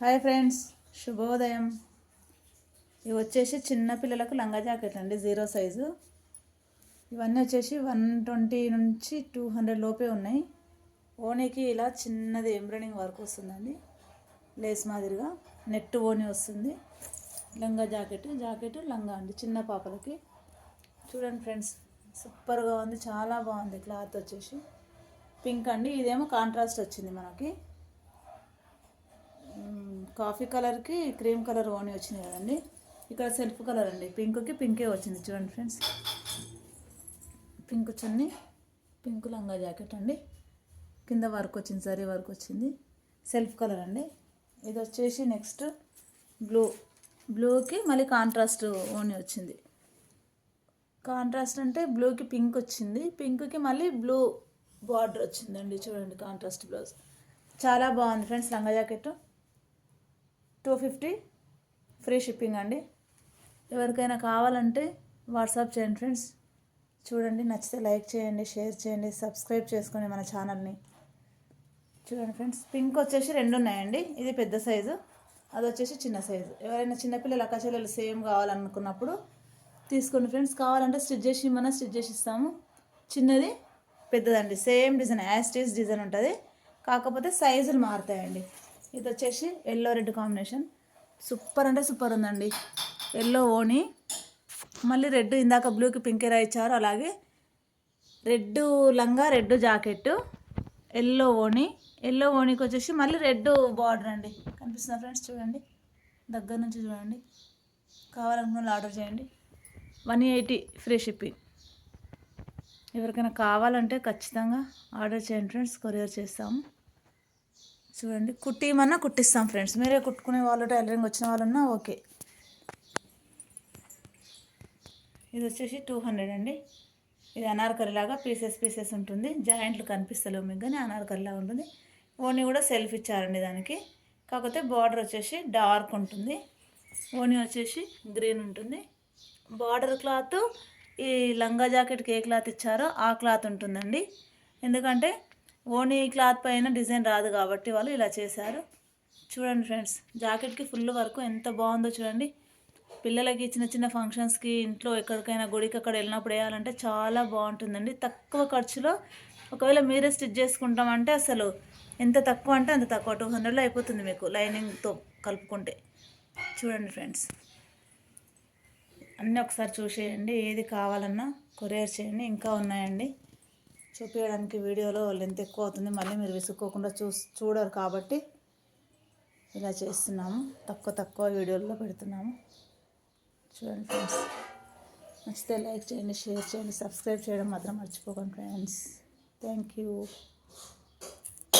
Hi friends శుభోదయం. ఇవి వచ్చేసి చిన్న పిల్లలకు లంగా జాకెట్ అండి జీరో సైజు. ఇవన్నీ వచ్చేసి వన్ ట్వంటీ నుంచి టూ హండ్రెడ్ లోపే ఉన్నాయి. ఓనీకి ఇలా చిన్నది ఎంబ్రాయిడింగ్ వర్క్ వస్తుందండి లేస్ మాదిరిగా. నెట్ ఓని వస్తుంది. లంగా జాకెట్ జాకెట్ లంగా అండి చిన్న పాపలకి. చూడండి ఫ్రెండ్స్ సూపర్గా ఉంది చాలా బాగుంది క్లాత్ వచ్చేసి. పింక్ అండి ఇదేమో కాంట్రాస్ట్ వచ్చింది మనకి. కాఫీ కలర్కి క్రీమ్ కలర్ ఓని వచ్చింది కదండి. ఇక్కడ సెల్ఫ్ కలర్ అండి. పింక్కి పింకే వచ్చింది. చూడండి ఫ్రెండ్స్. పింక్ చున్ని పింక్ లంగా జాకెట్ అండి. కింద వర్క్ వచ్చింది సరీ వర్క్ వచ్చింది. సెల్ఫ్ కలర్ అండి. ఇది వచ్చేసి నెక్స్ట్ బ్లూ. బ్లూకి మళ్ళీ కాంట్రాస్ట్ ఓని వచ్చింది. కాంట్రాస్ట్ అంటే బ్లూకి పింక్ వచ్చింది. పింక్కి మళ్ళీ బ్లూ బార్డర్ వచ్చిందండి. చూడండి కాంట్రాస్ట్ బ్లౌజ్. చాలా బాగుంది ఫ్రెండ్స్ లంగా jacket. Two fifty free shipping అండి. ఎవరికైనా కావాలంటే వాట్సాప్ చేయండి ఫ్రెండ్స్. చూడండి నచ్చితే లైక్ చేయండి షేర్ చేయండి సబ్స్క్రైబ్ చేసుకోండి మన ఛానల్ని. చూడండి ఫ్రెండ్స్ పింక్ వచ్చేసి రెండు ఉన్నాయండి. ఇది పెద్ద సైజు అది వచ్చేసి చిన్న సైజు. ఎవరైనా చిన్నపిల్లలు అక్కచెల్లెలు సేమ్ కావాలనుకున్నప్పుడు తీసుకోండి ఫ్రెండ్స్. కావాలంటే స్టిచ్ చేసి ఇమ్మన్నా స్టిచ్ చేసి ఇస్తాము. చిన్నది పెద్దదండి. Same design as it is design ఉంటుంది. కాకపోతే సైజులు మారుతాయండి. ఇది వచ్చేసి ఎల్లో రెడ్ కాంబినేషన్ సూపర్ అంటే సూపర్ ఉందండి. ఎల్లో ఓని మళ్ళీ రెడ్ ఇందాక బ్లూకి పింక్ ఎరా ఇచ్చారు అలాగే రెడ్ లంగా రెడ్ జాకెట్ ఎల్లో ఓని ఎల్లో ఓనికి వచ్చేసి మళ్ళీ రెడ్ బార్డర్ అండి. కనిపిస్తుందా ఫ్రెండ్స్ చూడండి. దగ్గర నుంచి చూడండి. కావాలనుకున్న ఆర్డర్ చేయండి. వన్ ఎయిటీ ఫ్రీ షిప్పింగ్ ఎవరికైనా కావాలంటే ఖచ్చితంగా ఆర్డర్ చేయండి ఫ్రెండ్స్ కొరియర్ చేస్తాము. చూడండి. కుట్టిమన్నా కుట్టిస్తాం ఫ్రెండ్స్. మీరే కుట్టుకునే వాళ్ళు టైలరింగ్ వచ్చిన వాళ్ళన్నా ఓకే. ఇది వచ్చేసి టూ హండ్రెడ్ అండి. ఇది అనార్కలి లాగా పీసెస్ పీసెస్ ఉంటుంది. జాయింట్లు కనిపిస్తలేవు మీకు కానీ అనార్కలి లాగా ఉంటుంది. ఓని కూడా సెల్ఫ్ ఇచ్చారండి దానికి. కాకపోతే బార్డర్ వచ్చేసి డార్క్ ఉంటుంది. ఓని వచ్చేసి గ్రీన్ ఉంటుంది. బార్డర్ క్లాత్ ఈ లంగా జాకెట్కి ఏ క్లాత్ ఇచ్చారో ఆ క్లాత్ ఉంటుందండి. ఎందుకంటే ఓనీ క్లాత్ పైన డిజైన్ రాదు కాబట్టి వాళ్ళు ఇలా చేశారు. చూడండి ఫ్రెండ్స్ జాకెట్కి ఫుల్ వర్క్ ఎంత బాగుందో చూడండి. పిల్లలకి చిన్న చిన్న ఫంక్షన్స్కి ఇంట్లో ఎక్కడికైనా గుడికి అక్కడ వెళ్ళినప్పుడు వేయాలంటే చాలా బాగుంటుందండి. తక్కువ ఖర్చులో ఒకవేళ మీరే స్టిచ్ చేసుకుంటామంటే అసలు ఎంత తక్కువ అంటే అంత తక్కువ. టూ హండ్రెడ్లో అయిపోతుంది మీకు లైనింగ్తో కలుపుకుంటే. చూడండి ఫ్రెండ్స్ అన్నీ ఒకసారి చూసేయండి. ఏది కావాలన్నా కొరియర్ చేయండి ఇంకా ఉన్నాయండి. చూపించడానికి వీడియోలో లెంత్ ఎక్కువ అవుతుంది. మళ్ళీ మీరు విసుక్కోకుండా చూ చూడరు కాబట్టి ఇలా చేస్తున్నాము. తక్కువ తక్కువ వీడియోల్లో పెడుతున్నాము. చూడండి ఫ్రెండ్స్. నచ్చితే లైక్ చేయండి షేర్ చేయండి సబ్స్క్రైబ్ చేయడం మాత్రం మర్చిపోకండి ఫ్రెండ్స్. Thank you.